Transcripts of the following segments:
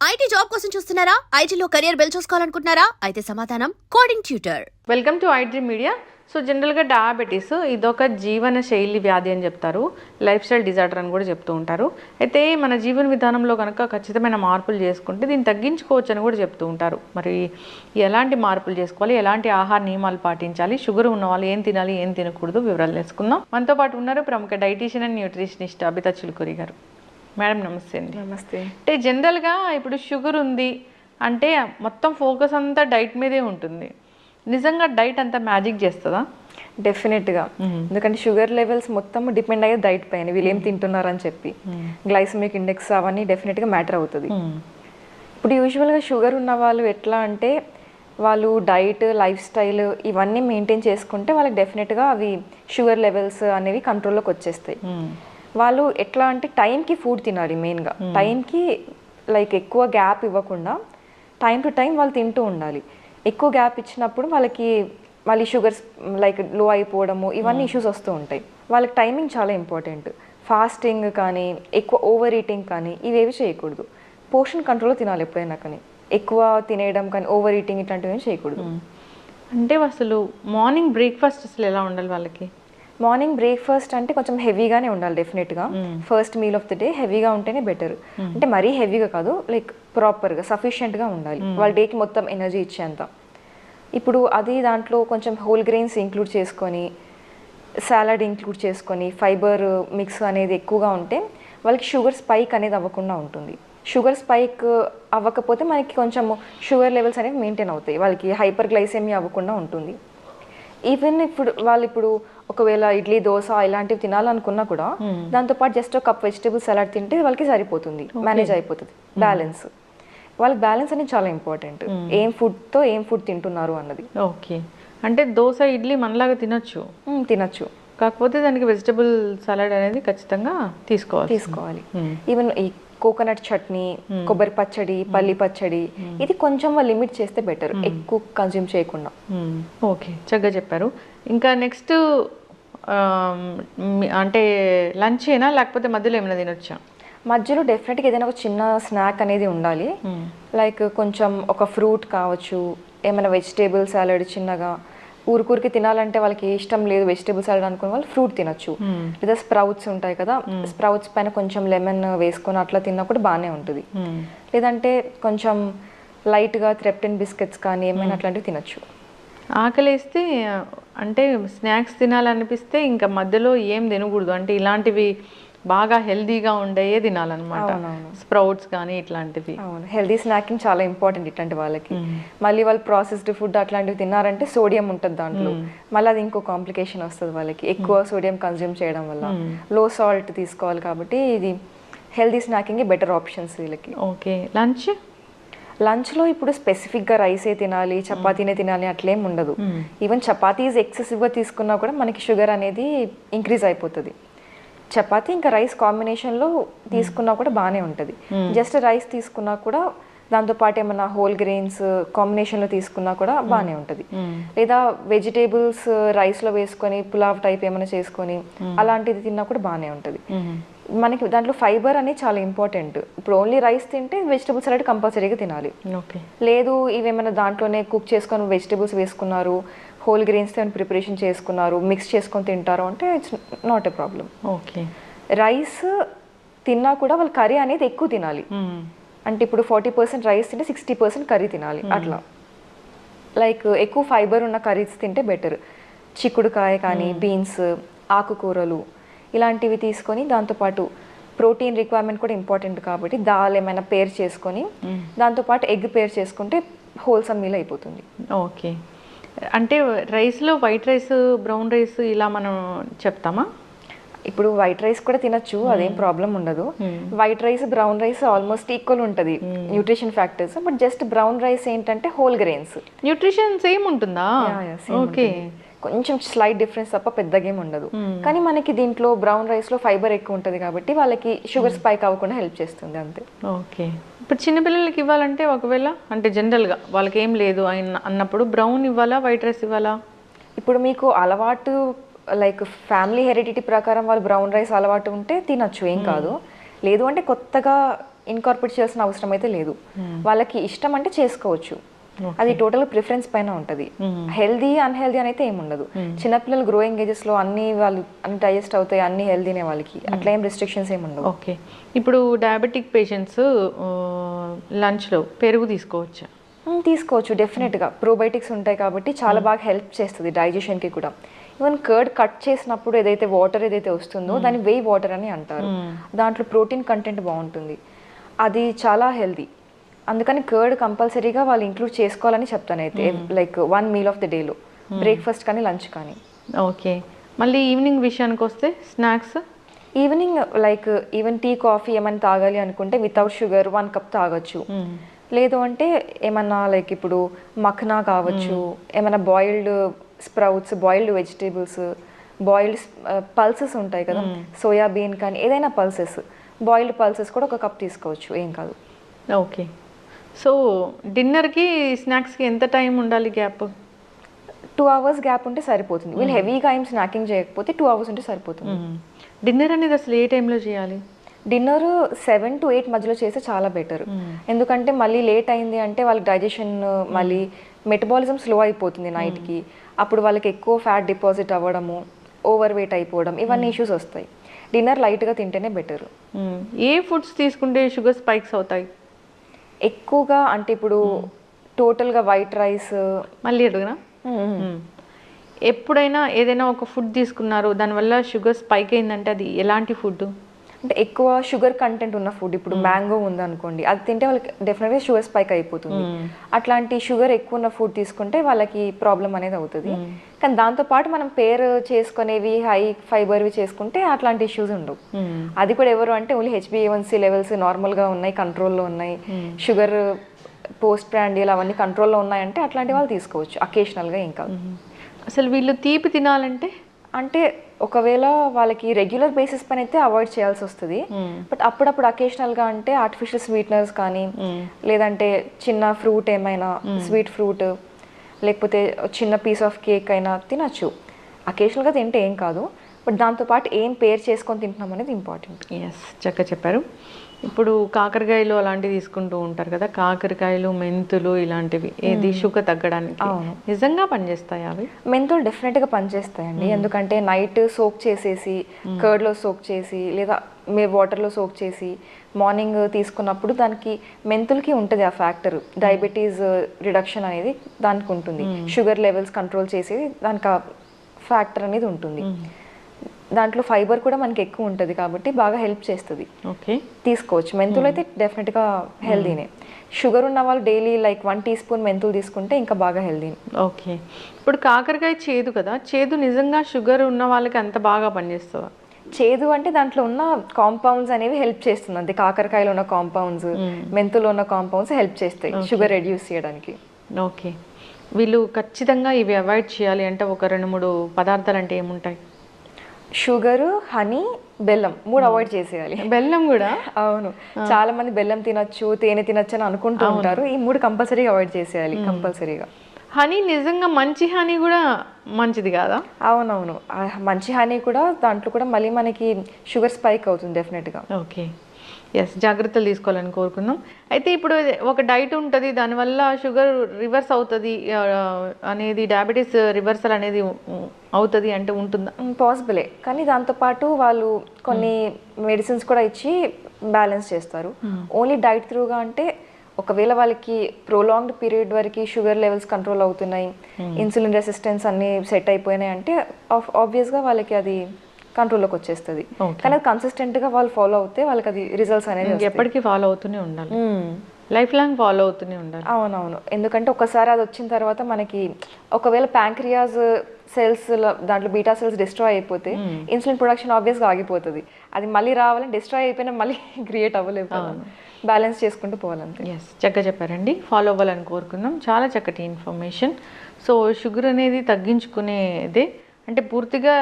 IT job కోసం చూస్తున్నారా? ఐటీలో కెరియర్ బిల్డ్ చూసుకోవాలనుకుంటున్నారా? అయితే సమాధానం coding tutor welcome to IT media so జనరల్గా డయాబెటీస్ ఇదొక జీవన శైలి వ్యాధి అని చెప్తారు. లైఫ్ స్టైల్ డిజార్డర్ అని కూడా చెప్తూ ఉంటారు. అయితే మన జీవన విధానంలో కనుక ఖచ్చితమైన మార్పులు చేసుకుంటే దీన్ని తగ్గించుకోవచ్చు అని కూడా చెప్తూ ఉంటారు. మరి ఎలాంటి మార్పులు చేసుకోవాలి? ఎలాంటి ఆహార నియమాలు పాటించాలి? షుగర్ ఉన్న వాళ్ళు ఏం తినాలి? ఏం తినకూడదు? వివరాలు తెలుసుకుందాం. మనతో పాటు ఉన్నారు ప్రముఖ dietitian and nutritionist Abitha Chilukuri గారు. మేడం నమస్తే అండి. నమస్తే. అంటే జనరల్గా ఇప్పుడు షుగర్ ఉంది అంటే మొత్తం ఫోకస్ అంతా డైట్ మీదే ఉంటుంది. నిజంగా డైట్ అంతా మ్యాజిక్ చేస్తుందా? డెఫినెట్గా. ఎందుకంటే షుగర్ లెవెల్స్ మొత్తం డిపెండ్ అయ్యే డైట్ పైన. వీళ్ళు ఏం తింటున్నారని చెప్పి. గ్లైసమిక్ ఇండెక్స్ అవన్నీ డెఫినెట్గా మ్యాటర్ అవుతుంది. ఇప్పుడు యూజువల్గా షుగర్ ఉన్న వాళ్ళు ఎట్లా అంటే వాళ్ళు డైట్ లైఫ్ స్టైల్ ఇవన్నీ మెయింటైన్ చేసుకుంటే వాళ్ళకి డెఫినెట్గా అవి షుగర్ లెవెల్స్ అనేవి కంట్రోల్లోకి వచ్చేస్తాయి. వాళ్ళు ఎట్లా అంటే టైంకి ఫుడ్ తినాలి మెయిన్గా టైంకి లైక్ ఎక్కువ గ్యాప్ ఇవ్వకుండా టైం టు టైం వాళ్ళు తింటూ ఉండాలి. ఎక్కువ గ్యాప్ ఇచ్చినప్పుడు వాళ్ళకి మళ్ళీ షుగర్స్ లైక్లో అయిపోవడము ఇవన్నీ ఇష్యూస్ వస్తూ ఉంటాయి. వాళ్ళకి టైమింగ్ చాలా ఇంపార్టెంట్ ఫాస్టింగ్ కానీ ఎక్కువ ఓవర్ ఈటింగ్ కానీ ఇవేవి చేయకూడదు. పోర్షన్ కంట్రోల్లో తినాలి ఎప్పుడైనా కానీ. ఎక్కువ తినేయడం కానీ ఓవర్ ఈటింగ్ ఇట్లాంటివి చేయకూడదు. అంటే అసలు మార్నింగ్ బ్రేక్ఫాస్ట్ అసలు ఎలా ఉండాలి వాళ్ళకి? మార్నింగ్ బ్రేక్ఫాస్ట్ అంటే కొంచెం హెవీగానే ఉండాలి డెఫినెట్గా first meal of the day హెవీగా ఉంటేనే బెటర్ అంటే మరీ హెవీగా కాదు లైక్ ప్రాపర్గా సఫిషియెంట్గా ఉండాలి. వాళ్ళ డేకి మొత్తం ఎనర్జీ ఇచ్చేంత. ఇప్పుడు అది దాంట్లో కొంచెం హోల్ గ్రెయిన్స్ ఇంక్లూడ్ చేసుకొని సాలడ్ ఇంక్లూడ్ చేసుకొని ఫైబర్ మిక్స్ అనేది ఎక్కువగా ఉంటే వాళ్ళకి షుగర్ స్పైక్ అనేది అవ్వకుండా ఉంటుంది. షుగర్ స్పైక్ అవ్వకపోతే మనకి కొంచెం షుగర్ లెవెల్స్ అనేవి మెయింటైన్ అవుతాయి. వాళ్ళకి హైపర్ గ్లైసెమీ అవ్వకుండా ఉంటుంది. ఈవెన్ ఇప్పుడు వాళ్ళు ఇప్పుడు ఒకవేళ ఇడ్లీ దోశ ఇలాంటివి తినాలనుకున్నా కూడా దాంతోపాటు జస్ట్ ఒక కప్ వెజిటేబుల్ సలాడ్ తింటే వాళ్ళకి సరిపోతుంది. మేనేజ్ అయిపోతుంది. బ్యాలెన్స్ వాళ్ళకి బ్యాలెన్స్ అనేది చాలా ఇంపార్టెంట్ ఏం ఫుడ్తో ఏం ఫుడ్ తింటున్నారు అన్నది. ఓకే అంటే దోశ ఇడ్లీ మనలాగా తినొచ్చు? తినొచ్చు. కాకపోతే దానికి వెజిటబుల్ సలాడ్ అనేది ఖచ్చితంగా తీసుకోవాలి. తీసుకోవాలి ఈవెన్ ఈ కోకోనట్ చట్నీ కొబ్బరి పచ్చడి పల్లి పచ్చడి ఇది కొంచెం లిమిట్ చేస్తే బెటర్ ఎక్కువ కన్జ్యూమ్ చేయకుండా. ఓకే. చక్కగా చెప్పారు. ఇంకా నెక్స్ట్ అంటే లంచ్ ఏనా? లేకపోతే మధ్యలో ఏమైనా తినొచ్చా? మధ్యలో డెఫినెట్గా ఏదైనా ఒక చిన్న స్నాక్ అనేది ఉండాలి. లైక్ కొంచెం ఒక ఫ్రూట్ కావచ్చు ఏమైనా వెజిటేబుల్ సాలడ్ చిన్నగా ఊరికూరికి తినాలంటే వాళ్ళకి ఇష్టం లేదు వెజిటేబుల్ సాలడ్ అనుకున్న వాళ్ళు ఫ్రూట్ తినొచ్చు. లేదా స్ప్రౌట్స్ ఉంటాయి కదా స్ప్రౌట్స్ పైన కొంచెం లెమన్ వేసుకొని అట్లా తిన్నా కూడా బాగానే ఉంటుంది. లేదంటే కొంచెం లైట్గా థ్రెప్టిన్ బిస్కెట్స్ కానీ ఏమైనా అట్లాంటివి తినొచ్చు. ఆకలేస్తే అంటే స్నాక్స్ తినాలనిపిస్తే ఇంకా మధ్యలో ఏం తినకూడదు. అంటే ఇలాంటివి బాగా హెల్దీగా ఉండేయే తినాలన్నమాట. స్ప్రౌట్స్ కానీ ఇట్లాంటివి. అవును. హెల్దీ స్నాకింగ్ చాలా ఇంపార్టెంట్ ఇట్లాంటి వాళ్ళకి. మళ్ళీ వాళ్ళు ప్రాసెస్డ్ ఫుడ్ అట్లాంటివి తిన్నారంటే సోడియం ఉంటుంది దాంట్లో. మళ్ళీ అది ఇంకో కాంప్లికేషన్ వస్తుంది వాళ్ళకి. ఎక్కువ సోడియం కన్జ్యూమ్ చేయడం వల్ల. లో సాల్ట్ తీసుకోవాలి కాబట్టి ఇది హెల్దీ స్నాకింగ్ బెటర్ ఆప్షన్స్ వీళ్ళకి. ఓకే. లంచ్? లంచ్లో ఇప్పుడు స్పెసిఫిక్గా రైసే తినాలి చపాతీనే తినాలి అట్లేం ఉండదు. ఈవెన్ చపాతీస్ ఎక్సెసివ్గా తీసుకున్నా కూడా మనకి షుగర్ అనేది ఇంక్రీజ్ అయిపోతుంది. చపాతీ ఇంకా రైస్ కాంబినేషన్లో తీసుకున్నా కూడా బాగానే ఉంటుంది. జస్ట్ రైస్ తీసుకున్నా కూడా దాంతోపాటు ఏమన్నా హోల్ గ్రెయిన్స్ కాంబినేషన్లో తీసుకున్నా కూడా బాగానే ఉంటుంది. లేదా వెజిటేబుల్స్ రైస్లో వేసుకొని పులావ్ టైప్ ఏమైనా చేసుకొని అలాంటిది తిన్నా కూడా బాగానే ఉంటుంది. మనకి దాంట్లో ఫైబర్ అనేది చాలా ఇంపార్టెంట్. ఇప్పుడు ఓన్లీ రైస్ తింటే వెజిటబుల్స్ అనేది కంపల్సరీగా తినాలి. లేదు ఇవేమైనా దాంట్లోనే కుక్ చేసుకొని వెజిటబుల్స్ వేసుకున్నారు హోల్ గ్రెయిన్స్తో ప్రిపరేషన్ చేసుకున్నారు మిక్స్ చేసుకొని తింటారు అంటే it's not a problem okay rice తిన్నా కూడా వాళ్ళు కర్రీ అనేది ఎక్కువ తినాలి. అంటే ఇప్పుడు ఫార్టీ పర్సెంట్ రైస్ తింటే సిక్స్టీ పర్సెంట్ కర్రీ తినాలి అట్లా. లైక్ ఎక్కువ ఫైబర్ ఉన్న కర్రీస్ తింటే బెటర్ చిక్కుడుకాయ కానీ బీన్స్ ఆకుకూరలు ఇలాంటివి తీసుకొని దాంతోపాటు ప్రోటీన్ రిక్వైర్మెంట్ కూడా ఇంపార్టెంట్ కాబట్టి దాల్ ఏమైనా పేర్ చేసుకొని దాంతోపాటు ఎగ్ పేర్ చేసుకుంటే హోల్సమ్ మీల్ అయిపోతుంది. ఓకే అంటే రైస్లో వైట్ రైస్ బ్రౌన్ రైస్ ఇలా మనం చెప్తామా? ఇప్పుడు వైట్ రైస్ కూడా తినొచ్చు అదేం ప్రాబ్లం ఉండదు. White rice brown rice almost equal ఉంటుంది nutrition factors. But just brown rice ఏంటంటే హోల్ గ్రెయిన్స్. న్యూట్రిషన్ సేమ్ ఉంటుందా? ఓకే కొంచెం స్లైట్ డిఫరెన్స్ తప్ప పెద్దగా ఏమి ఉండదు. కానీ మనకి దీంట్లో బ్రౌన్ రైస్లో ఫైబర్ ఎక్కువ ఉంటుంది కాబట్టి వాళ్ళకి షుగర్ స్పైక్ అవ్వకుండా హెల్ప్ చేస్తుంది అంతే. ఓకే. ఇప్పుడు చిన్నపిల్లలకి ఇవ్వాలంటే ఒకవేళ అంటే జనరల్గా వాళ్ళకి ఏం లేదు అన్న అన్నప్పుడు బ్రౌన్ ఇవ్వాలా వైట్ రైస్ ఇవ్వాలా? ఇప్పుడు మీకు అలవాటు లైక్ ఫ్యామిలీ హెరిడిటీ ప్రకారం వాళ్ళు బ్రౌన్ రైస్ అలవాటు ఉంటే తినొచ్చు ఏం కాదు. లేదు అంటే కొత్తగా ఇన్కార్పొరేట్ చేయాల్సిన అవసరం అయితే లేదు. వాళ్ళకి ఇష్టం అంటే చేసుకోవచ్చు. అది టోటల్ ప్రిఫరెన్స్ పైన ఉంటుంది. హెల్దీ అన్హెల్దీ అని అయితే ఏమి ఉండదు. చిన్నపిల్లలు గ్రోయింగ్ ఏజెస్లో అన్ని వాళ్ళు అన్ని డైజెస్ట్ అవుతాయి అన్ని హెల్దీనే వాళ్ళకి. అట్లా ఏం రెస్ట్రిక్షన్స్ ఏమి ఉండవు. ఓకే ఇప్పుడు డయాబెటిక్ పేషెంట్స్ లంచ్లో పెరుగు తీసుకోవచ్చా? మ్మ్, తీసుకోవచ్చు డెఫినెట్గా ప్రోబయోటిక్స్ ఉంటాయి కాబట్టి చాలా బాగా హెల్ప్ చేస్తుంది డైజెషన్కి కూడా. ఈవెన్ కర్డ్ కట్ చేసినప్పుడు ఏదైతే వాటర్ ఏదైతే వస్తుందో దాన్ని వెయ్ వాటర్ అని అంటారు. దాంట్లో ప్రోటీన్ కంటెంట్ బాగుంటుంది. అది చాలా హెల్దీ అందుకని కర్డ్ కంపల్సరీగా వాళ్ళు ఇంక్లూడ్ చేసుకోవాలని చెప్తాను అయితే like one meal of the డేలో బ్రేక్ఫాస్ట్ కానీ లంచ్ కానీ. ఓకే మళ్ళీ ఈవినింగ్ విషయానికి వస్తే snacks evening like even tea coffee ఏమైనా తాగాలి అనుకుంటే వితౌట్ షుగర్ వన్ కప్ తాగొచ్చు. లేదు అంటే ఏమన్నా లైక్ ఇప్పుడు మఖనా కావచ్చు ఏమైనా boiled sprouts boiled vegetables boiled pulses ఉంటాయి కదా సోయాబీన్ కానీ ఏదైనా పల్సెస్ బాయిల్డ్ పల్సెస్ కూడా ఒక కప్ తీసుకోవచ్చు ఏం కాదు. ఓకే సో డిన్నర్కి స్నాక్స్కి ఎంత టైం ఉండాలి గ్యాప్ టూ అవర్స్ గ్యాప్ ఉంటే సరిపోతుంది. వీళ్ళు హెవీగా ఏం స్నాకింగ్ చేయకపోతే టూ అవర్స్ ఉంటే సరిపోతుంది. డిన్నర్ అనేది అసలు ఏ టైంలో చేయాలి? డిన్నర్ సెవెన్ టు ఎయిట్ మధ్యలో చేస్తే చాలా బెటర్ ఎందుకంటే మళ్ళీ లేట్ అయింది అంటే వాళ్ళకి డైజెషన్ మళ్ళీ మెటబాలిజం స్లో అయిపోతుంది నైట్కి అప్పుడు వాళ్ళకి ఎక్కువ ఫ్యాట్ డిపాజిట్ అవ్వడము ఓవర్ వెయిట్ అయిపోవడం ఇవన్నీ ఇష్యూస్ వస్తాయి. డిన్నర్ లైట్గా తింటేనే బెటర్. ఏ ఫుడ్స్ తీసుకుంటే షుగర్ స్పైక్స్ అవుతాయి? ఎక్కువగా అంటే ఇప్పుడు టోటల్గా వైట్ రైస్ మళ్ళీ అడుగునా. ఎప్పుడైనా ఏదైనా ఒక ఫుడ్ తీసుకున్నారు దానివల్ల షుగర్ స్పైక్ అయిందంటే అది ఎలాంటి ఫుడ్? అంటే ఎక్కువ షుగర్ కంటెంట్ ఉన్న ఫుడ్ ఇప్పుడు మ్యాంగో ఉందనుకోండి అది తింటే వాళ్ళకి డెఫినెట్గా షుగర్ స్పైక్ అయిపోతుంది. అట్లాంటి షుగర్ ఎక్కువ ఉన్న ఫుడ్ తీసుకుంటే వాళ్ళకి ప్రాబ్లం అనేది అవుతుంది. కానీ దాంతో పాటు మనం పేర్ చేసుకునేవి హై ఫైబర్వి చేసుకుంటే అట్లాంటి ఇష్యూస్ ఉండవు. అది కూడా ఎవరు అంటే ఓన్లీ హెచ్బిఏవన్సీ లెవెల్స్ నార్మల్గా ఉన్నాయి కంట్రోల్లో ఉన్నాయి. షుగర్ పోస్ట్ ప్రాండియల్ అవన్నీ కంట్రోల్లో ఉన్నాయంటే అట్లాంటి వాళ్ళు తీసుకోవచ్చు అకేషనల్గా ఇంకా అసలు వీళ్ళు తీపి తినాలంటే అంటే ఒకవేళ వాళ్ళకి రెగ్యులర్ బేసిస్ పైన అయితే అవాయిడ్ చేయాల్సి వస్తుంది. బట్ అప్పుడప్పుడు occasional గా అంటే ఆర్టిఫిషియల్ స్వీట్నర్స్ కానీ లేదంటే చిన్న ఫ్రూట్ ఏమైనా స్వీట్ ఫ్రూట్ లేకపోతే చిన్న పీస్ ఆఫ్ కేక్ అయినా తినచ్చు. అకేషనల్గా తింటే ఏం కాదు. బట్ దాంతోపాటు ఏం పేర్ చేసుకొని తింటున్నాం అనేది ఇంపార్టెంట్ ఎస్ చక్కగా చెప్పారు. ఇప్పుడు కాకరకాయలు అలాంటివి తీసుకుంటూ ఉంటారు కదా కాకరకాయలు మెంతులు ఇలాంటివి. ఏది షుగర్ తగ్గడానికి నిజంగా పనిచేస్తాయి అవి? మెంతులు డెఫినెట్గా పనిచేస్తాయండి. ఎందుకంటే నైట్ సోక్ చేసేసి కర్డ్లో సోక్ చేసి లేదా మే వాటర్లో సోక్ చేసి మార్నింగ్ తీసుకున్నప్పుడు దానికి మెంతులకి ఉంటుంది ఆ ఫ్యాక్టర్. డయాబెటీస్ రిడక్షన్ అనేది దానికి ఉంటుంది. షుగర్ లెవెల్స్ కంట్రోల్ చేసేది దానికి ఆ ఫ్యాక్టర్ అనేది ఉంటుంది. దాంట్లో ఫైబర్ కూడా మనకి ఎక్కువ ఉంటుంది కాబట్టి బాగా హెల్ప్ చేస్తుంది. ఓకే. తీసుకోవచ్చు. మెంతులు అయితే డెఫినెట్గా హెల్దీనే. షుగర్ ఉన్న వాళ్ళు daily like one teaspoon మెంతులు తీసుకుంటే ఇంకా బాగా హెల్దీ. ఓకే. ఇప్పుడు కాకరకాయ చేదు కదా చేదు నిజంగా షుగర్ ఉన్న వాళ్ళకి అంత బాగా పనిచేస్తుందా? చేదు అంటే దాంట్లో ఉన్న కాంపౌండ్స్ అనేవి హెల్ప్ చేస్తుంది. అంతే కాకరకాయలో ఉన్న కాంపౌండ్స్ మెంతులో ఉన్న కాంపౌండ్స్ హెల్ప్ చేస్తాయి షుగర్ రెడ్యూస్ చేయడానికి. ఓకే. వీళ్ళు ఖచ్చితంగా ఇవి అవాయిడ్ చేయాలి అంటే ఒక రెండు మూడు పదార్థాలు అంటే ఏముంటాయి? షుగర్ హనీ బెల్లం మూడు అవాయిడ్ చేసేయాలి. బెల్లం కూడా? అవును. చాలా మంది బెల్లం తినొచ్చు తేనె తినొచ్చు అని అనుకుంటూ ఉంటారు. ఈ మూడు కంపల్సరీగా అవాయిడ్ చేసేయాలి కంపల్సరీగా హనీ నిజంగా మంచి హనీ కూడా మంచిది కాదా? అవునవును. మంచి హనీ కూడా దాంట్లో కూడా మళ్ళీ మనకి షుగర్ స్పైక్ అవుతుంది డెఫినెట్గా. ఓకే. ఎస్ జాగ్రత్తలు తీసుకోవాలని కోరుకుందాం అయితే ఇప్పుడు ఒక డైట్ ఉంటుంది దానివల్ల షుగర్ రివర్స్ అవుతుంది అనేది డయాబెటీస్ రివర్సల్ అనేది అవుతుంది అంటే ఉంటుందా? పాసిబులే. కానీ దాంతోపాటు వాళ్ళు కొన్ని మెడిసిన్స్ కూడా ఇచ్చి బ్యాలెన్స్ చేస్తారు. ఓన్లీ డైట్ త్రూగా అంటే ఒకవేళ వాళ్ళకి ప్రోలాంగ్డ్ పీరియడ్ వరకు షుగర్ లెవెల్స్ కంట్రోల్ అవుతున్నాయి ఇన్సులిన్ రెసిస్టెన్స్ అన్ని సెట్ అయిపోయినాయి అంటే ఆబ్వియస్గా వాళ్ళకి అది కంట్రోల్లోకి వచ్చేస్తుంది. కానీ అది కన్సిస్టెంట్గా వాళ్ళు ఫాలో అవుతే వాళ్ళకి అది రిజల్ట్స్ అనేది. ఎప్పటికీ ఫాలో అవుతూనే ఉండాలి. లైఫ్ లాంగ్ ఫాలో అవుతూనే ఉండాలి. అవునవును. ఎందుకంటే ఒకసారి అది వచ్చిన తర్వాత మనకి ఒకవేళ ప్యాంక్రియాస్ సెల్స్ దాంట్లో బీటా సెల్స్ డిస్ట్రాయ్ అయిపోతే ఇన్సులిన్ ప్రొడక్షన్ ఆబ్వియస్గా ఆగిపోతుంది. అది మళ్ళీ రావాలని డిస్ట్రాయ్ అయిపోయినా మళ్ళీ క్రియేట్ అవ్వలేదు బ్యాలెన్స్ చేసుకుంటూ పోవాలంతే. ఎస్ చక్కగా చెప్పారండి. ఫాలో అవ్వాలని కోరుకుందాం చాలా చక్కటి ఇన్ఫర్మేషన్ సో షుగర్ అనేది తగ్గించుకునేదే అంటే పూర్తిగా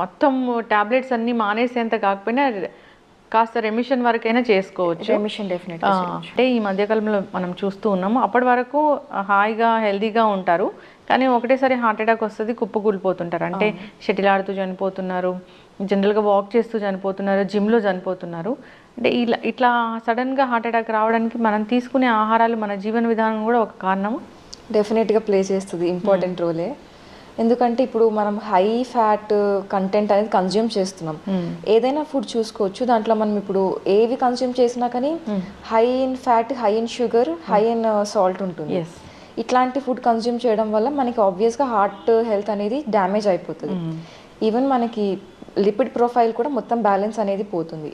మొత్తం టాబ్లెట్స్ అన్నీ మానేసేంత కాకపోయినా కాస్త రెమిషన్ వరకైనా చేసుకోవచ్చు. రెమిషన్ డెఫినెట్ అంటే ఈ మధ్యకాలంలో మనం చూస్తూ ఉన్నాము. అప్పటి వరకు హాయిగా హెల్దీగా ఉంటారు. కానీ ఒకటేసారి హార్ట్ అటాక్ వస్తుంది కుప్పకూలిపోతుంటారు అంటే షటిల్ ఆడుతూ చనిపోతున్నారు జనరల్గా వాక్ చేస్తూ చనిపోతున్నారు జిమ్లో చనిపోతున్నారు. అంటే ఇలా ఇట్లా సడన్గా హార్ట్ అటాక్ రావడానికి మనం తీసుకునే ఆహారాలు మన జీవన విధానం కూడా ఒక కారణము డెఫినెట్గా ప్లే చేస్తుంది ఇంపార్టెంట్ రోలే ఎందుకంటే ఇప్పుడు మనం హై ఫ్యాట్ కంటెంట్ అనేది కన్జ్యూమ్ చేస్తున్నాం. ఏదైనా ఫుడ్ చూసుకోవచ్చు. దాంట్లో మనం ఇప్పుడు ఏవి కన్జ్యూమ్ చేసినా కానీ high in fat high in sugar high in salt ఉంటుంది. ఇట్లాంటి ఫుడ్ కన్జ్యూమ్ చేయడం వల్ల మనకి ఆబ్వియస్గా హార్ట్ హెల్త్ అనేది డ్యామేజ్ అయిపోతుంది. ఈవెన్ మనకి లిపిడ్ ప్రొఫైల్ కూడా మొత్తం బ్యాలెన్స్ అనేది పోతుంది.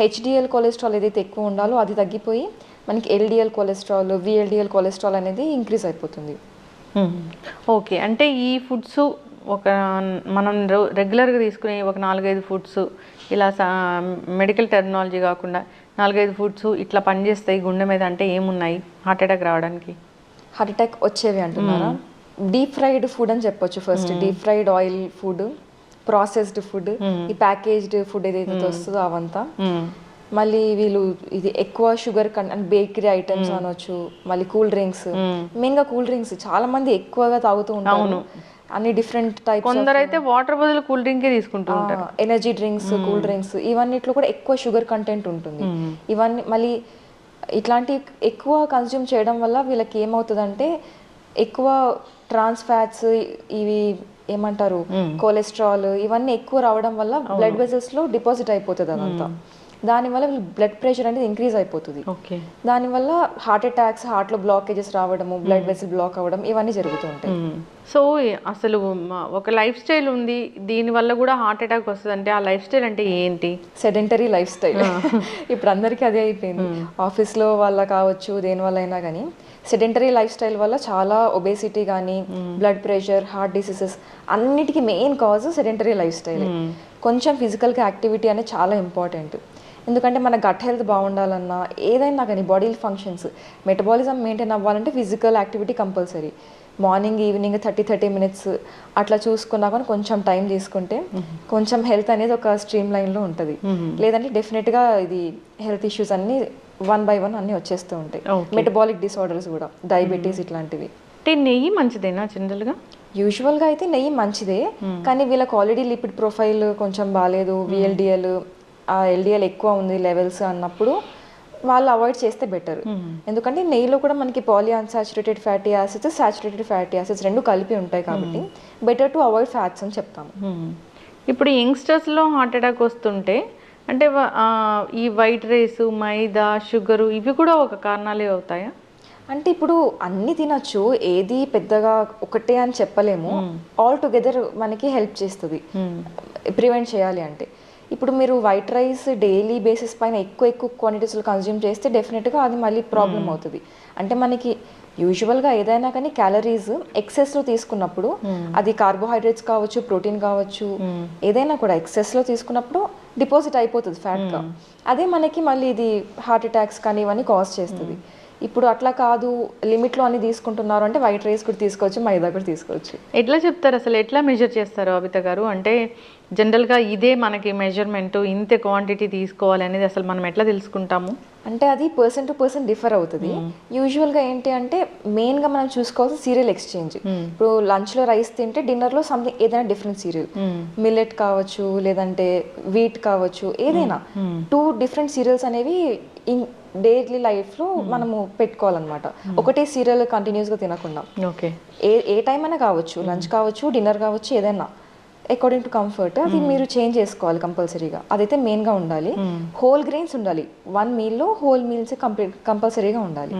హెచ్డిఎల్ కొలెస్ట్రాల్ ఏదైతే ఎక్కువ ఉండాలో అది తగ్గిపోయి మనకి ఎల్డిఎల్ కొలెస్ట్రాల్ విఎల్డిఎల్ కొలెస్ట్రాల్ అనేది ఇంక్రీజ్ అయిపోతుంది. ఓకే అంటే ఈ ఫుడ్స్ ఒక మనం రెగ్యులర్గా తీసుకునే ఒక నాలుగైదు ఫుడ్స్ ఇలా మెడికల్ టెర్మినాలజీ కాకుండా నాలుగైదు ఫుడ్స్ ఇట్లా పనిచేస్తాయి గుండె మీద అంటే ఏమున్నాయి? హార్ట్ అటాక్ రావడానికి. హార్ట్ అటాక్ వచ్చేవి అంటున్నారా? డీప్ ఫ్రైడ్ ఫుడ్ అని చెప్పొచ్చు first deep fried oil food processed food ఈ ప్యాకేజ్డ్ ఫుడ్ ఏదైతే వస్తుందో అవంతా. మ్మ్. మళ్ళీ వీళ్ళు ఇది ఎక్కువ షుగర్ కన్ బేకరీ ఐటమ్స్ అనొచ్చు మళ్ళీ కూల్ డ్రింక్స్. మెయిన్గా కూల్ డ్రింక్స్ చాలా మంది ఎక్కువగా తాగుతూ ఉంటారు. అన్ని డిఫరెంట్ టైప్స్ కొందరైతే వాటర్ బదులు కూల్ డ్రింకే తీసుకుంటూ ఉంటారు. ఎనర్జీ డ్రింక్స్ కూల్ డ్రింక్స్ ఇవన్నిట్లో కూడా ఎక్కువ షుగర్ కంటెంట్ ఉంటుంది. ఇవన్నీ మళ్ళీ ఇట్లాంటి ఎక్కువ కన్జ్యూమ్ చేయడం వల్ల వీళ్ళకి ఏమవుతుందంటే ఎక్కువ ట్రాన్స్ ఫ్యాట్స్ ఇవి ఏమంటారు? కొలెస్ట్రాల్ ఇవన్నీ ఎక్కువ రావడం వల్ల బ్లడ్ వెజల్స్లో డిపాజిట్ అయిపోతుంది అదంతా దానివల్ల వీళ్ళు బ్లడ్ ప్రెషర్ అనేది ఇంక్రీజ్ అయిపోతుంది. ఓకే. దానివల్ల హార్ట్ అటాక్స్ హార్ట్లో బ్లాకేజెస్ రావడము బ్లడ్ వెసల్ బ్లాక్ అవ్వడం ఇవన్నీ జరుగుతూ ఉంటాయి. సో అసలు మ- ఒక లైఫ్ స్టైల్ ఉంది దీని వల్ల కూడా హార్ట్ అటాక్ వస్తుంది అంటే ఆ లైఫ్ స్టైల్ అంటే ఏంటి? సెడెంటరీ లైఫ్ స్టైల్ ఇప్పుడు అందరికీ అదే అయిపోయింది. ఆఫీస్లో వల్ల కావచ్చు దేని వల్ల అయినా కానీ సెడెంటరీ లైఫ్ స్టైల్ వల్ల చాలా ఒబేసిటీ కానీ బ్లడ్ ప్రెషర్ హార్ట్ డిసీజెస్ అన్నిటికీ main cause sedentary lifestyle కొంచెం ఫిజికల్గా యాక్టివిటీ అనేది చాలా ఇంపార్టెంట్ ఎందుకంటే మన గట్ హెల్త్ బాగుండాలన్నా ఏదైనా కానీ బాడీ ఫంక్షన్స్ మెటబాలిజం మెయింటైన్ అవ్వాలంటే physical activity compulsory morning evening thirty thirty minutes అట్లా చూసుకున్నా కానీ కొంచెం టైం తీసుకుంటే కొంచెం హెల్త్ అనేది ఒక స్ట్రీమ్ లైన్లో ఉంటుంది. లేదంటే డెఫినెట్గా ఇది హెల్త్ ఇష్యూస్ అన్నీ వన్ బై వన్ అన్నీ వచ్చేస్తూ ఉంటాయి. మెటబాలిక్ డిసార్డర్స్ కూడా డయాబెటీస్ ఇట్లాంటివి. అంటే నెయ్యి మంచిదేనా జనరల్గా యూజువల్గా అయితే నెయ్యి మంచిదే కానీ వీళ్ళకి ఆల్రెడీ లిపిడ్ ప్రొఫైల్ కొంచెం బాగాలేదు విఎల్డిఎల్ ఎల్డిఎల్ ఎక్కువ ఉంది లెవెల్స్ అన్నప్పుడు వాళ్ళు అవాయిడ్ చేస్తే బెటర్ ఎందుకంటే నెయ్యిలో కూడా మనకి poly unsaturated fatty acids saturated fatty acids రెండు కలిపి ఉంటాయి కాబట్టి బెటర్ టు అవాయిడ్ ఫ్యాట్స్ అని చెప్తాము. మ్మ్. ఇప్పుడు యంగ్స్టర్స్లో హార్ట్ అటాక్ వస్తుంటే అంటే ఈ వైట్ రైస్ మైదా షుగరు ఇవి కూడా ఒక కారణాలే అవుతాయా? అంటే ఇప్పుడు అన్ని తినొచ్చు ఏది పెద్దగా ఒకటే అని చెప్పలేము. ఆల్ టుగెదర్ మనకి హెల్ప్ చేస్తుంది. ప్రివెంట్ చేయాలి అంటే. ఇప్పుడు మీరు వైట్ రైస్ డైలీ బేసిస్ పైన ఎక్కువ ఎక్కువ క్వాంటిటీస్లో కన్జ్యూమ్ చేస్తే డెఫినెట్గా అది మళ్ళీ ప్రాబ్లం అవుతుంది. అంటే మనకి యూజువల్గా ఏదైనా కానీ క్యాలరీస్ ఎక్సెస్లో తీసుకున్నప్పుడు అది కార్బోహైడ్రేట్స్ కావచ్చు ప్రోటీన్ కావచ్చు ఏదైనా కూడా ఎక్సెస్లో తీసుకున్నప్పుడు డిపాజిట్ అయిపోతుంది ఫ్యాట్గా అదే మనకి మళ్ళీ ఇది హార్ట్ అటాక్స్ కానీ ఇవన్నీ కాజ్ చేస్తుంది. ఇప్పుడు అట్లా కాదు లిమిట్లో అన్ని తీసుకుంటున్నారు అంటే వైట్ రైస్ కూడా తీసుకోవచ్చు మైదా కూడా తీసుకోవచ్చు. ఎట్లా చెప్తారు అసలు? ఎట్లా మెజర్ చేస్తారు అబిత గారు? అంటే జనరల్గా ఇదే మనకి మెజర్మెంట్ ఇంత క్వాంటిటీ తీసుకోవాలి అనేది అసలు మనం ఎట్లా తెలుసుకుంటాము? అంటే అది పర్సన్ టు పర్సన్ డిఫర్ అవుతుంది. యూజువల్గా ఏంటి అంటే మెయిన్గా మనం చూసుకోవాల్సిన సీరియల్ ఎక్స్చేంజ్ ఇప్పుడు లంచ్లో రైస్ తింటే డిన్నర్లో సంథింగ్ ఏదైనా డిఫరెంట్ సీరియల్ మిల్లెట్ కావచ్చు లేదంటే వీట్ కావచ్చు ఏదైనా. టూ డిఫరెంట్ సీరియల్స్ అనేవి డైలీ లైఫ్లో మనము పెట్టుకోవాలన్నమాట. ఒకటే సీరియల్ కంటిన్యూస్గా తినకుండా. ఓకే ఏ ఏ టైం అయినా కావచ్చు లంచ్ కావచ్చు డిన్నర్ కావచ్చు ఏదైనా. అకార్డింగ్ టు కంఫర్ట్ అది మీరు చేంజ్ చేసుకోవాలి కంపల్సరీగా అదైతే మెయిన్గా ఉండాలి. హోల్ గ్రెయిన్స్ ఉండాలి. వన్ మీల్లో హోల్ మీల్స్ కంప్లీట్ కంపల్సరీగా ఉండాలి.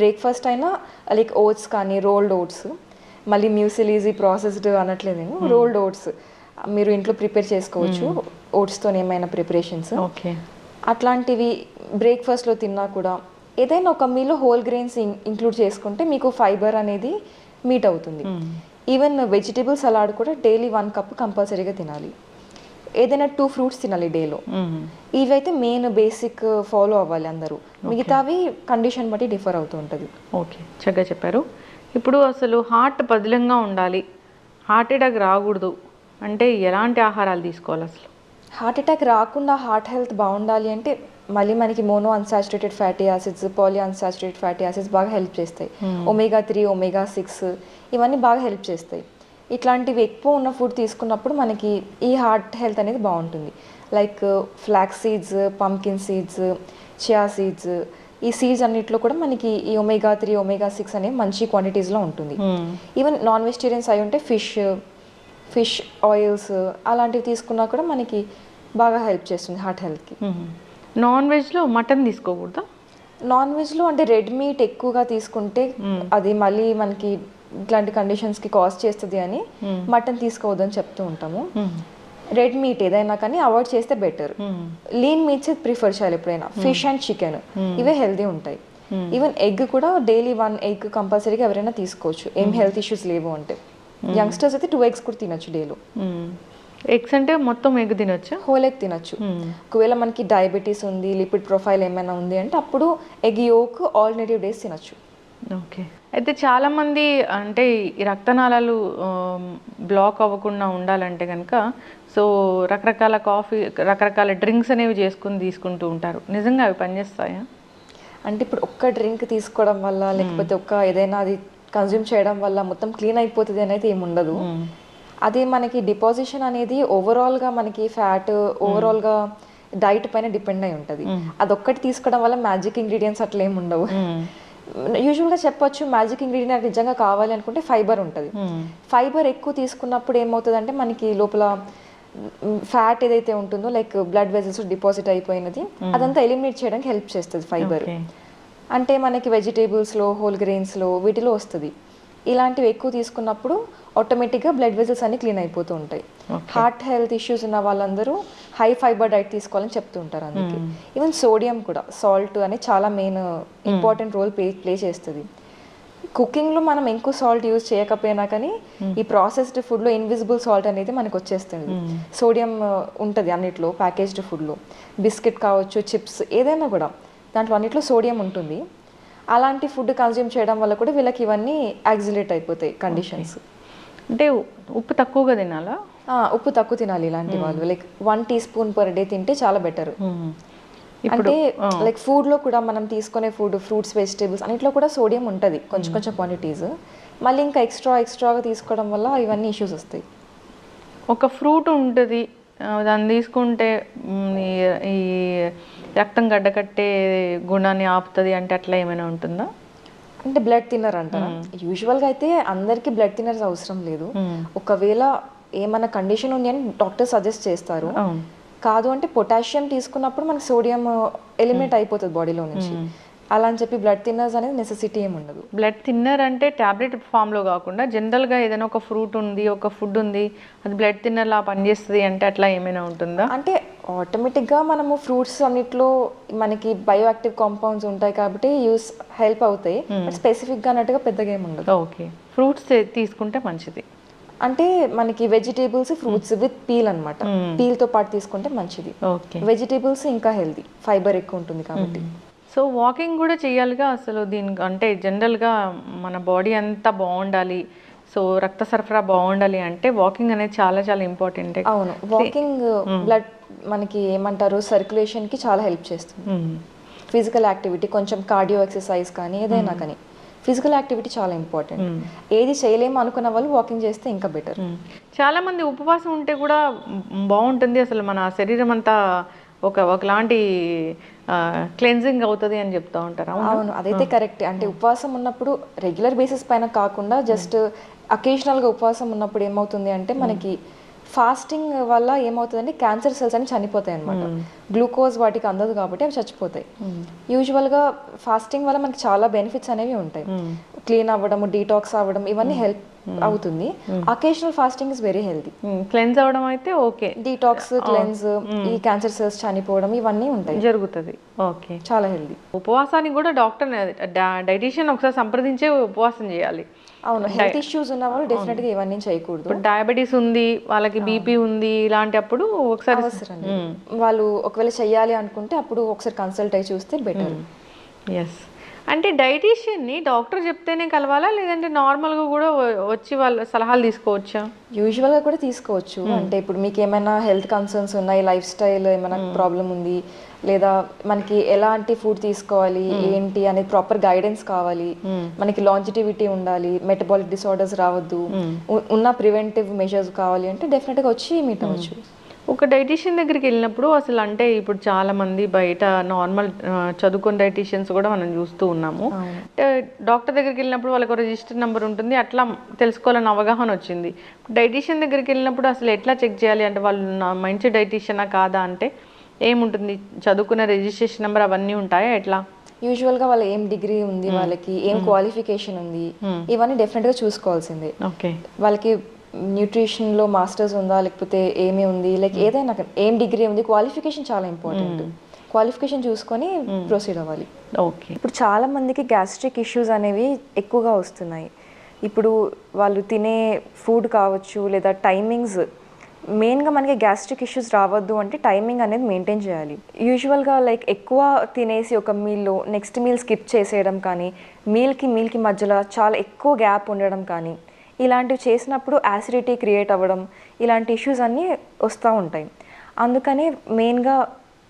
బ్రేక్ఫాస్ట్ అయినా లైక్ ఓట్స్ కానీ రోల్డ్ ఓట్స్ మళ్ళీ మ్యూసిల్ ఈజీ ప్రాసెస్డ్ అనట్లేదు రోల్డ్ ఓట్స్ మీరు ఇంట్లో ప్రిపేర్ చేసుకోవచ్చు. ఓట్స్తో ఏమైనా ప్రిపరేషన్స్ ఓకే అట్లాంటివి బ్రేక్ఫాస్ట్లో తిన్నా కూడా ఏదైనా ఒక మీలో హోల్ గ్రెయిన్స్ ఇంక్లూడ్ చేసుకుంటే మీకు ఫైబర్ అనేది మీట్ అవుతుంది. ఈవెన్ వెజిటేబుల్ సలాడ్ కూడా డైలీ వన్ కప్ కంపల్సరీగా తినాలి. ఏదైనా టూ ఫ్రూట్స్ తినాలి డేలో ఇవైతే మెయిన్ బేసిక్ ఫాలో అవ్వాలి అందరూ. మిగతావి కండిషన్ బట్టి డిఫర్ అవుతూ ఉంటుంది. ఓకే చక్కగా చెప్పారు. ఇప్పుడు అసలు హార్ట్ పదిలంగా ఉండాలి. హార్ట్ అటాక్ రాకూడదు. అంటే ఎలాంటి ఆహారాలు తీసుకోవాలి అసలు? హార్ట్ అటాక్ రాకుండా హార్ట్ హెల్త్ బాగుండాలి అంటే మళ్ళీ మనకి mono unsaturated fatty acids poly unsaturated fatty acids బాగా హెల్ప్ చేస్తాయి. ఒమేగా త్రీ ఒమేగా సిక్స్ ఇవన్నీ బాగా హెల్ప్ చేస్తాయి. ఇట్లాంటివి ఎక్కువ ఉన్న ఫుడ్ తీసుకున్నప్పుడు మనకి ఈ హార్ట్ హెల్త్ అనేది బాగుంటుంది. Like flax seeds pumpkin seeds chia seeds ఈ సీడ్స్ అన్నిట్లో కూడా మనకి ఈ ఒమేగా త్రీ ఒమేగా సిక్స్ అనేవి మంచి క్వాంటిటీస్లో ఉంటుంది. ఈవెన్ నాన్ వెజిటేరియన్స్ అయి ఉంటే ఫిష్ ఫిష్ ఆయిల్స్ అలాంటివి తీసుకున్నా కూడా మనకి బాగా హెల్ప్ చేస్తుంది హార్ట్ హెల్త్కి. నాన్ వెజ్లో మటన్ తీసుకోకూడదా? నాన్ వెజ్లో అంటే రెడ్ మీట్ ఎక్కువగా తీసుకుంటే అది మళ్ళీ మనకి ఇట్లాంటి కండిషన్స్కి కాజ్ చేస్తుంది అని మటన్ తీసుకోవద్దని చెప్తూ ఉంటాము. రెడ్ మీట్ ఏదైనా కానీ అవాయిడ్ చేస్తే బెటర్. లీన్ మీట్స్ ప్రిఫర్ చేయాలి ఎప్పుడైనా. ఫిష్ అండ్ చికెన్ ఇవే హెల్తీ ఉంటాయి. ఈవెన్ ఎగ్ కూడా డైలీ వన్ ఎగ్ కంపల్సరీగా ఎవరైనా తీసుకోవచ్చు. ఏం హెల్త్ ఇష్యూస్ లేవు అంటే. యంగ్స్టర్స్ అయితే టూ ఎగ్స్ కూడా తినొచ్చు డేలో ఎగ్స్ అంటే మొత్తం ఎగ్ తినొచ్చా? హోల్ ఎగ్ తినొచ్చు. ఒకవేళ మనకి డయాబెటీస్ ఉంది లిపిడ్ ప్రొఫైల్ ఏమైనా ఉంది అంటే అప్పుడు ఎగ్ యోక్ ఆల్టర్నేటివ్ డేస్ తినొచ్చు. ఓకే అయితే చాలా మంది అంటే ఈ రక్తనాళాలు బ్లాక్ అవ్వకుండా ఉండాలంటే కనుక సో రకరకాల కాఫీ రకరకాల డ్రింక్స్ అనేవి చేసుకుని తీసుకుంటూ ఉంటారు. నిజంగా అవి పనిచేస్తాయా? అంటే ఇప్పుడు ఒక్క డ్రింక్ తీసుకోవడం వల్ల లేకపోతే ఒక్క ఏదైనా అది కన్జ్యూమ్ చేయడం వల్ల మొత్తం క్లీన్ అయిపోతుంది అనేది ఏమి ఉండదు. అది మనకి డిపాజిషన్ అనేది ఓవరాల్గా మనకి ఫ్యాట్ ఓవరాల్గా డైట్ పైన డిపెండ్ అయి ఉంటుంది. అదొక్కటి తీసుకోవడం వల్ల మ్యాజిక్ ఇంగ్రీడియంట్స్ అట్లా ఏమి ఉండవు. యూజువల్గా చెప్పొచ్చు మ్యాజిక్ ఇంగ్రీడియంట్ నిజంగా కావాలి అనుకుంటే ఫైబర్ ఉంటుంది. ఫైబర్ ఎక్కువ తీసుకున్నప్పుడు ఏమవుతుంది అంటే మనకి లోపల ఫ్యాట్ ఏదైతే ఉంటుందో లైక్ బ్లడ్ వెజల్స్ డిపాజిట్ అయిపోయినది అదంతా ఎలిమినేట్ చేయడానికి హెల్ప్ చేస్తుంది ఫైబర్. అంటే మనకి వెజిటేబుల్స్లో హోల్ గ్రెయిన్స్లో వీటిలో వస్తుంది. ఇలాంటివి ఎక్కువ తీసుకున్నప్పుడు ఆటోమేటిక్గా బ్లడ్ వెజల్స్ అన్ని క్లీన్ అయిపోతూ ఉంటాయి. హార్ట్ హెల్త్ ఇష్యూస్ ఉన్న వాళ్ళందరూ హై ఫైబర్ డైట్ తీసుకోవాలని చెప్తూ ఉంటారు అందుకే. ఈవెన్ సోడియం కూడా సాల్ట్ అనేది చాలా main important role play play చేస్తుంది. కుకింగ్లో మనం ఎక్కువ సాల్ట్ యూజ్ చేయకపోయినా కానీ ఈ ప్రాసెస్డ్ ఫుడ్లో ఇన్విజిబుల్ సాల్ట్ అనేది మనకు వచ్చేస్తుంది. సోడియం ఉంటుంది అన్నిట్లో ప్యాకేజ్డ్ ఫుడ్లో. బిస్కెట్ కావచ్చు చిప్స్ ఏదైనా కూడా. దాంట్లో అన్నిట్లో సోడియం ఉంటుంది. అలాంటి ఫుడ్ కన్జ్యూమ్ చేయడం వల్ల కూడా వీళ్ళకి ఇవన్నీ యాక్సిలేట్ అయిపోతాయి కండిషన్స్. అంటే ఉప్పు తక్కువగా తినాలా? ఉప్పు తక్కువ తినాలి ఇలాంటి వాళ్ళు. Like one teaspoon per day తింటే చాలా బెటర్. అంటే లైక్ ఫుడ్లో కూడా మనం తీసుకునే ఫుడ్ ఫ్రూట్స్ వెజిటేబుల్స్ అన్నిట్లో కూడా సోడియం ఉంటుంది కొంచెం కొంచెం క్వాంటిటీస్ మళ్ళీ ఇంకా ఎక్స్ట్రా ఎక్స్ట్రాగా తీసుకోవడం వల్ల ఇవన్నీ ఇష్యూస్ వస్తాయి. ఒక ఫ్రూట్ ఉంటుంది దాన్ని తీసుకుంటే ఈ రక్తం గడ్డకట్టే గుణాన్ని ఆపుతుంది అంటే అట్లా ఏమైనా ఉంటుందా? అంటే బ్లడ్ థిన్నర్ అంటారా? యూజువల్గా అయితే అందరికీ బ్లడ్ థిన్నర్స్ అవసరం లేదు. ఒకవేళ ఏమైనా కండిషన్ ఉంది అని డాక్టర్ సజెస్ట్ చేస్తారు. కాదు అంటే పొటాషియం తీసుకున్నప్పుడు మనకి సోడియం ఎలిమినేట్ అయిపోతుంది బాడీలో నుంచి. అలా అని చెప్పి బ్లడ్ థిన్నర్స్ అనేది నెసెసిటీ ఏమి ఉండదు. బ్లడ్ థిన్నర్ అంటే ట్యాబ్లెట్ ఫామ్లో కాకుండా జనరల్గా ఏదైనా ఒక ఫ్రూట్ ఉంది ఒక ఫుడ్ ఉంది అది బ్లడ్ థిన్నర్లా పనిచేస్తుంది అంటే అట్లా ఏమైనా ఉంటుందా? అంటే ఆటోమేటిక్గా మనము ఫ్రూట్స్ అన్నిట్లో మనకి బయో యాక్టివ్ కాంపౌండ్స్ ఉంటాయి కాబట్టి యూస్ హెల్ప్ అవుతాయి. బట్ స్పెసిఫిక్గా అన్నట్టుగా పెద్దగా ఏమి ఉండదు. ఓకే ఫ్రూట్స్ తీసుకుంటే మంచిది. అంటే మనకి వెజిటేబుల్స్ ఫ్రూట్స్ విత్ పీల్ అనమాట పీల్తో పాటు తీసుకుంటే మంచిది. ఓకే వెజిటేబుల్స్ ఇంకా హెల్దీ ఫైబర్ ఎక్కువ ఉంటుంది కాబట్టి. సో వాకింగ్ కూడా చేయాలిగా అసలు దీనికి అంటే జనరల్గా మన బాడీ అంతా బాగుండాలి. సో రక్త సరఫరా బాగుండాలి అంటే వాకింగ్ అనేది చాలా చాలా ఇంపార్టెంట్. అవును. వాకింగ్ బ్లడ్ మనకి ఏమంటారు? సర్క్యులేషన్కి చాలా హెల్ప్ చేస్తుంది. ఫిజికల్ యాక్టివిటీ కొంచెం కార్డియో ఎక్సర్సైజ్ కానీ ఏదైనా కానీ ఫిజికల్ యాక్టివిటీ చాలా ఇంపార్టెంట్. ఏది చేయలేము అనుకున్న వాళ్ళు వాకింగ్ చేస్తే ఇంకా బెటర్. చాలా మంది ఉపవాసం ఉంటే కూడా బాగుంటుంది అసలు మన శరీరం అంతా ఒక ఒకలాంటి క్లెన్జింగ్ అవుతుంది అని చెప్తా ఉంటారు అవునా? అదైతే కరెక్ట్. అంటే ఉపవాసం ఉన్నప్పుడు రెగ్యులర్ బేసిస్ పైన కాకుండా జస్ట్ అకేషనల్గా ఉపవాసం ఉన్నప్పుడు ఏమవుతుంది అంటే మనకి ఫాస్టింగ్ వల్ల ఏమవుతుందంటే క్యాన్సర్ సెల్స్ అని చనిపోతాయి అనమాట గ్లూకోజ్ వాటికి అందదు కాబట్టి అవి చచ్చిపోతాయి. యూజువల్గా ఫాస్టింగ్ వల్ల మనకి చాలా బెనిఫిట్స్ అనేవి ఉంటాయి. క్లీన్ అవ్వడం డీటాక్స్ అవ్వడం ఇవన్నీ హెల్ప్ అవుతుంది. Occasional fasting is very healthy cleanse అవడం అయితే ఓకే. డీటాక్స్ క్లెన్స్ ఈ క్యాన్సర్ సెల్స్ చనిపోవడం ఇవన్నీ ఉంటాయి. జరుగుతుంది. ఓకే చాలా హెల్దీ ఉపవాసానికి కూడా డాక్టర్ డైటీషియన్ ఒకసారి సంప్రదించే ఉపవాసం చేయాలి. అవును హెల్త్ ఇష్యూస్ ఉన్న వాళ్ళు డెఫినెట్గా ఇవన్నీ చేయకూడదు. డయాబెటీస్ ఉంది వాళ్ళకి బీపీ ఉంది ఇలాంటి అప్పుడు ఒకసారి. వాళ్ళు ఒకవేళ చెయ్యాలి అనుకుంటే అప్పుడు ఒకసారి కన్సల్ట్ అయ్యి చూస్తే బెటర్ ఎస్ అంటే డైటీషియన్ని డాక్టర్ చెప్తేనే కలవాలా? లేదంటే నార్మల్గా కూడా వచ్చి వాళ్ళ సలహాలు తీసుకోవచ్చా? యూజువల్గా కూడా తీసుకోవచ్చు. అంటే ఇప్పుడు మీకు ఏమైనా హెల్త్ కన్సర్న్స్ ఉన్నాయి లైఫ్ స్టైల్ ఏమైనా ప్రాబ్లం ఉంది లేదా మనకి ఎలాంటి ఫుడ్ తీసుకోవాలి ఏంటి అనేది ప్రాపర్ గైడెన్స్ కావాలి మనకి లాంజిటివిటీ ఉండాలి మెటబాలిక్ డిసార్డర్స్ రావద్దు ఉన్న ప్రివెంటివ్ మెజర్స్ కావాలి అంటే డెఫినెట్గా వచ్చి మీట్ అవ్వచ్చు. ఒక డైటీషియన్ దగ్గరికి వెళ్ళినప్పుడు అసలు అంటే ఇప్పుడు చాలా మంది బయట నార్మల్ చదువుకున్న డైటీషియన్స్ కూడా మనం చూస్తూ ఉన్నాము. డాక్టర్ దగ్గరికి వెళ్ళినప్పుడు వాళ్ళకి రిజిస్టర్ నెంబర్ ఉంటుంది. అట్లా తెలుసుకోవాలని అవగాహన వచ్చింది. డైటీషియన్ దగ్గరికి వెళ్ళినప్పుడు అసలు ఎట్లా చెక్ చేయాలి? అంటే వాళ్ళు మంచి డైటీషియనా కాదా అంటే ఏముంటుంది? చదువుకున్న రిజిస్ట్రేషన్ నెంబర్ అవన్నీ ఉంటాయా? ఎట్లా? యూజువల్గా వాళ్ళ ఏం డిగ్రీ ఉంది వాళ్ళకి? ఏం క్వాలిఫికేషన్ ఉంది? ఇవన్నీ డెఫినెట్గా చూసుకోవాల్సిందే. ఓకే. వాళ్ళకి న్యూట్రిషన్లో మాస్టర్స్ ఉందా లేకపోతే ఏమి ఉంది లైక్ ఏదైనా కానీ ఏం డిగ్రీ ఉంది క్వాలిఫికేషన్ చాలా ఇంపార్టెంట్. క్వాలిఫికేషన్ చూసుకొని ప్రొసీడ్ అవ్వాలి. ఓకే. ఇప్పుడు చాలా మందికి గ్యాస్ట్రిక్ ఇష్యూస్ అనేవి ఎక్కువగా వస్తున్నాయి. ఇప్పుడు వాళ్ళు తినే ఫుడ్ కావచ్చు లేదా టైమింగ్స్ మెయిన్గా మనకి గ్యాస్ట్రిక్ ఇష్యూస్ రావద్దు అంటే టైమింగ్ అనేది మెయింటైన్ చేయాలి. యూజువల్గా లైక్ ఎక్కువ తినేసి ఒక మీల్లో నెక్స్ట్ మీల్ స్కిప్ చేసేయడం కానీ మీల్కి మీల్కి మధ్యలో చాలా ఎక్కువ గ్యాప్ ఉండడం కానీ ఇలాంటివి చేసినప్పుడు యాసిడిటీ క్రియేట్ అవ్వడం ఇలాంటి ఇష్యూస్ అన్నీ వస్తూ ఉంటాయి. అందుకనే మెయిన్గా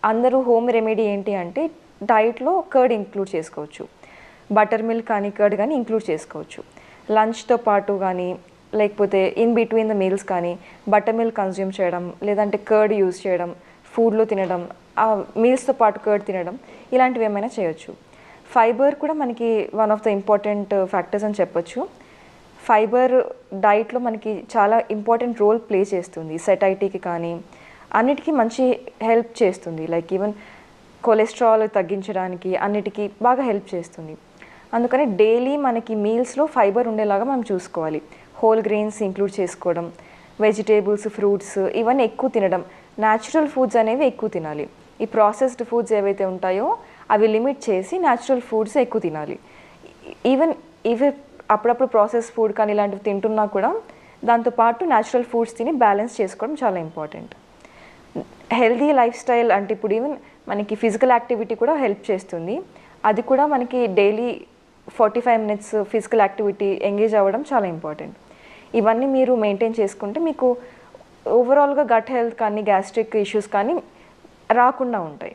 అందరూ హోమ్ రెమెడీ ఏంటి అంటే డైట్లో కర్డ్ ఇంక్లూడ్ చేసుకోవచ్చు. బటర్ మిల్క్ కానీ కర్డ్ కానీ ఇంక్లూడ్ చేసుకోవచ్చు. లంచ్తో పాటు కానీ లేకపోతే ఇన్ బిట్వీన్ ద మీల్స్ కానీ బటర్ మిల్క్ కన్జ్యూమ్ చేయడం లేదంటే కర్డ్ యూజ్ చేయడం ఫుడ్లో తినడం ఆ మీల్స్తో పాటు కర్డ్ తినడం ఇలాంటివి ఏమైనా చేయొచ్చు. ఫైబర్ కూడా మనకి one of the important factors అని చెప్పొచ్చు. ఫైబర్ డైట్లో మనకి చాలా ఇంపార్టెంట్ రోల్ ప్లే చేస్తుంది. సెటైటీకి కానీ అన్నిటికీ మంచి హెల్ప్ చేస్తుంది. లైక్ ఈవెన్ కొలెస్ట్రాల్ తగ్గించడానికి అన్నిటికీ బాగా హెల్ప్ చేస్తుంది. అందుకని డైలీ మనకి మీల్స్లో ఫైబర్ ఉండేలాగా మనం చూసుకోవాలి. హోల్ గ్రెయిన్స్ ఇంక్లూడ్ చేసుకోవడం వెజిటేబుల్స్ ఫ్రూట్స్ ఇవన్నీ ఎక్కువ తినడం న్యాచురల్ ఫుడ్స్ అనేవి ఎక్కువ తినాలి. ఈ ప్రాసెస్డ్ ఫుడ్స్ ఏవైతే ఉంటాయో అవి లిమిట్ చేసి న్యాచురల్ ఫుడ్స్ ఎక్కువ తినాలి. ఈవెన్ ఇవి అప్పుడప్పుడు ప్రాసెస్ ఫుడ్ కానీ ఇలాంటివి తింటున్నా కూడా దాంతోపాటు న్యాచురల్ ఫుడ్స్ తిని బ్యాలెన్స్ చేసుకోవడం చాలా ఇంపార్టెంట్ హెల్దీ లైఫ్ స్టైల్ అంటే ఇప్పుడు ఈవెన్ మనకి ఫిజికల్ యాక్టివిటీ కూడా హెల్ప్ చేస్తుంది. అది కూడా మనకి daily forty five minutes physical activity engage అవ్వడం చాలా ఇంపార్టెంట్ ఇవన్నీ మీరు మెయింటైన్ చేసుకుంటే మీకు ఓవరాల్గా గట్ హెల్త్ కానీ గ్యాస్ట్రిక్ ఇష్యూస్ కానీ రాకుండా ఉంటాయి.